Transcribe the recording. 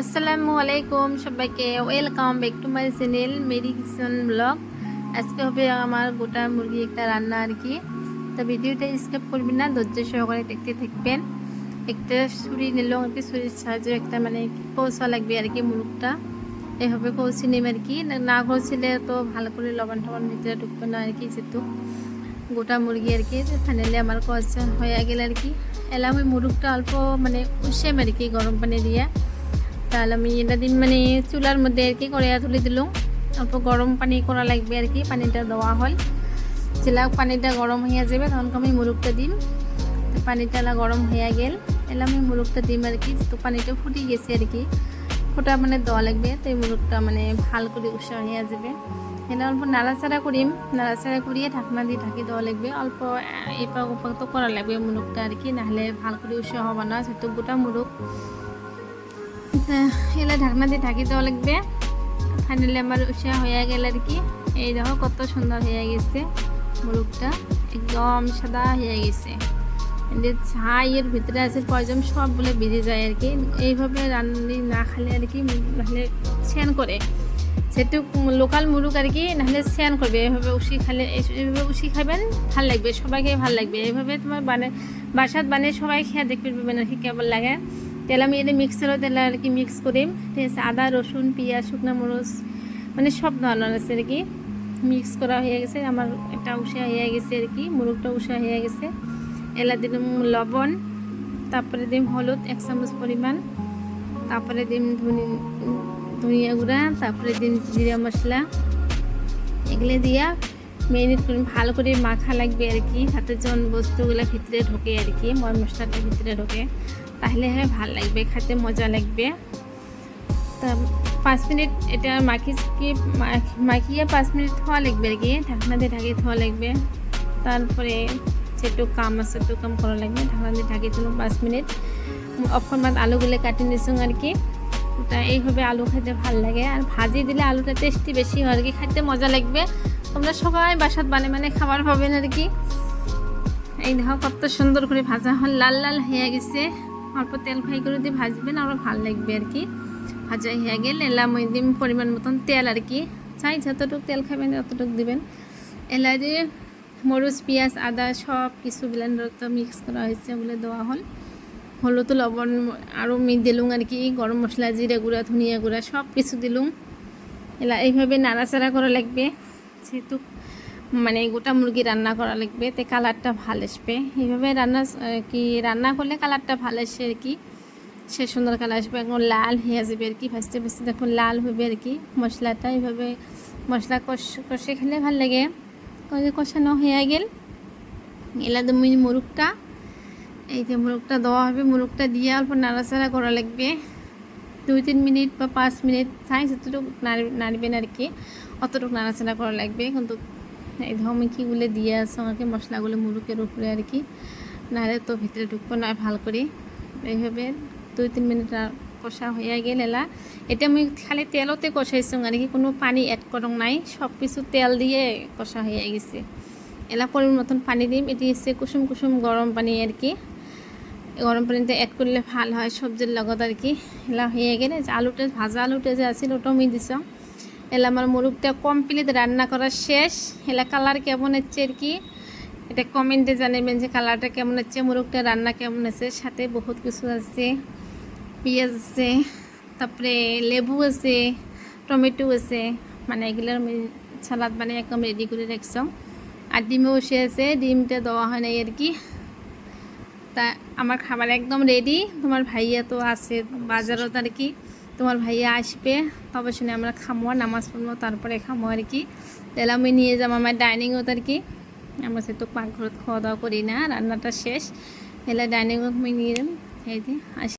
আসসালামু আলাইকুম সবাইকে। Welcome back to my channel Meri kitchen blog আজকে হবে আমার গোটা মুরগি একটা রান্না আর কি। তো ভিডিওটা স্কিপ করবেন না, ধৈর্য সহকারে দেখতে থাকবেন। একটা ছুরি নিলাম আর কি ছুরির সাহায্যে একটা মানে কৌশা লাগবে আর কি মুরগটা। এভাবে কৌশি নেব আর কি। না কৌশিলে তো ভালো করে লবণ টবণ ভিতরে ঢুকবে না আর কি যেহেতু। গোটা মুরগি আর কি ফাইনালি আমার কষা হয়ে গেল আর কি। এলাম ওই মুরগটা অল্প মানে উসেম আর কি, গরম পানি দিয়ে। তাহলে আমি এটা দিন মানে চুলার মধ্যে আর কি কড়াইয়া তুলে দিলাম অল্প গরম পানি করা লাগবে আর কি, পানিটা দেওয়া হল। চিলা পানিটা গরম হইয়া যাবে, তখন আমি মুরগটা দিম। পানিটা গরম হইয়া গেল এলা আমি মুরগটা দিম আর কি তো পানিটা ফুটি গেছে আর কি। ফোটা মানে দেওয়া লাগবে তো এই মুরগটা মানে ভালো করে উৎসাহ হইয়া যাবে। এলা অল্প নাড়াচাড়া করিম, নাড়াচাড়া করিয়ে ঢাকনা দিয়ে ঢাকি দেওয়া লাগবে। অল্প এপাক ওপাক তো করা লাগবে মুরগটা আর কি, নাহলে ভালো করে উৎসাহ হবে না, যেহেতু গোটা মুরগ এলা ঢাকনা দিয়ে ঢাকি দেওয়া লাগবে। ফাইনালি আমার উৎসাহ হয়ে গেল আর কি। এই দেখো কত সুন্দর হয়ে গেছে মুরগটা একদম সাদা হয়ে গেছে। এদের ছাই এর ভিতরে আছে পয়জম সব বলে বেরিয়ে যায় আর কি। এইভাবে রান্নি না খালে আর কি, নাহলে স্যান করে। সেটু লোকাল মুরগ আর কি, নাহলে স্যান করবে। এইভাবে উষি খালে, এইভাবে উষি খাবেন, ভালো লাগবে, সবাইকে ভালো লাগবে। এইভাবে তোমার বানে, বাসাত বানিয়ে সবাই খেয়ে দেখবে মানে কি, কেমন লাগে। তেল আমি এনে মিক্সারও তেল আর কি মিক্স করি। ঠিক আছে, আদা, রসুন, পেঁয়াজ, শুকনো মরিচ মানে সব ধরনের আছে আর কি। মিক্স করা হয়ে গেছে, আমার একটা উষা হয়ে গেছে আর কি, মুরগটা উষা হয়ে গেছে। এলা দিলাম লবণ, তারপরে দিম হলুদ, এক চামচ পরিমাণ। তারপরে দিম ধনি, ধনিয়া গুঁড়া, তারপরে দিম জিরা মশলা। এগুলো দিয়া মেরিনেট করে ভালো করে মাখা লাগবে আর কি, হাতে যখন বস্তুগুলো ভিতরে ঢোকে আর কি, ময় মশলাটা ভিতরে ঢোকে। তাহলে হ্যাঁ ভালো লাগবে, খেতে মজা লাগবে। তা পাঁচ মিনিট, এটা মাখি মাখিয়ে পাঁচ মিনিট থোয়া লাগবে আর কি ঢাকনা দিয়ে ঢাকিয়ে থোয়া লাগবে। তারপরে সেটু কাম আছে একটু কাম করা লাগবে, ঢাকনা দিয়ে ঢাকিয়ে দিলাম পাঁচ মিনিট। অক্ষরমাত আলুগুলো কাটি নিছো আর কি। ওটা এইভাবে আলু খেতে ভালো লাগে, আর ভাজি দিলে আলুটা টেস্টি বেশি হয় আর কি, খেতে মজা লাগবে। তোমরা সবাই বাসাত বানে মানে খাবার পাবেন আর কি। এই দেখো কত সুন্দর করে ভাজা হল, লাল লাল হয়ে গেছে। অল্প তেল ফ্রাই করে দিয়ে ভাজবেন আরও ভালো লাগবে আর কি। ভাজা হয়ে গেলে এলাম ওই দিন পরিমাণ মতন তেল আর কি। চাই যতটুকু তেল খাবেন ততটুকু দিবেন। এলা দিয়ে মরিচ, পেঁয়াজ, আদা সব কিছু ব্লেন্ডারত মিক্স করা হয়েছে, ওগুলো দেওয়া হল। হলুদ, লবণ আরও মি দিলুম আর কি, গরম মশলা, জিরে গুঁড়া, ধনিয়া গুঁড়া সব কিছু দিলুম। এলা এইভাবে নাড়াচাড়া করা লাগবে। যেহেতু মানে গোটা মুরগি রান্না করা লাগবে, তে কালারটা ভালো আসবে। এইভাবে রান্না কি রান্না করলে কালারটা ভালো আসে আর কি। সে সুন্দর কালার আসবে এখন লাল হয়ে যাবে আর কি, ভাজতে ভাজতে দেখুন লাল হবে আর কি। মশলাটা এইভাবে মশলা কষ, কষে খেলে ভালো লাগে। কষানো হয়ে গেল। এলা তুমি মুরগটা, এই যে মুরগটা দেওয়া হবে, মুরগটা দিয়ে অল্প নাড়াচাড়া করা লাগবে। দুই তিন মিনিট বা পাঁচ মিনিট, চাই যতটুকু নাড়বেন আর কি, অতটুকু নাড়াচাড়া করা লাগবে। কিন্তু এই ধমকিগুলো দিয়ে আছে, আমাকে মশলাগুলো মুরুকের উপরে আর কি। নাহলে তো ভিতরে ঢুকবো না ভালো করে। এইভাবে দুই তিন মিনিট কষা হয়ে গেল এলা। এটা আমি খালি তেলতে কষাইছোঁ আর কি কোনো পানি এড করং নাই। সব কিছু তেল দিয়ে কষা হয়ে গেছে। এলা পরিমাণ মতন পানি দিম। এটি হচ্ছে কুসুম কুসুম গরম পানি আর কি। গরম পানিতে এড করলে ভালো হয় সবজির লগত আর কি। এলা হয়ে গেলে যে আলুটা, ভাজা আলুটা যে আছিল, ওটাও আমি দিছ। এলা আমার মুরগটা কমপ্লিট রান্না করা শেষ। এলা কালার কেমন হচ্ছে আর কি? এটা কমেন্টে জানাবেন যে কালারটা কেমন হচ্ছে মুরগটা রান্না কেমন আছে সাথে বহুত কিছু আছে। পেঁয়াজ আছে, তারপরে লেবু আছে, টমেটো আছে। মানে এগুলোর সালাদ বানিয়ে একদম রেডি করে রাখছ। আর ডিমও বসে আছে, ডিমটা দেওয়া হয় নাই আর কি। তা আমার খাবার একদম রেডি তোমার ভাইয়া তো আছে বাজারত আর কি। তোমার ভাইয়া আসবে তবে শুনে আমরা খামো, নামাজ পড়ব, তারপরে খামো আর কি। তাহলে আমি নিয়ে যাব আমার ডাইনিং ডাইনিংত আর কি। আমরা সে তো পাকঘরত খাওয়া দাওয়া করি না, রান্নাটা শেষ। এলে ডাইনিংত আমি নিয়ে এই যে, আসি।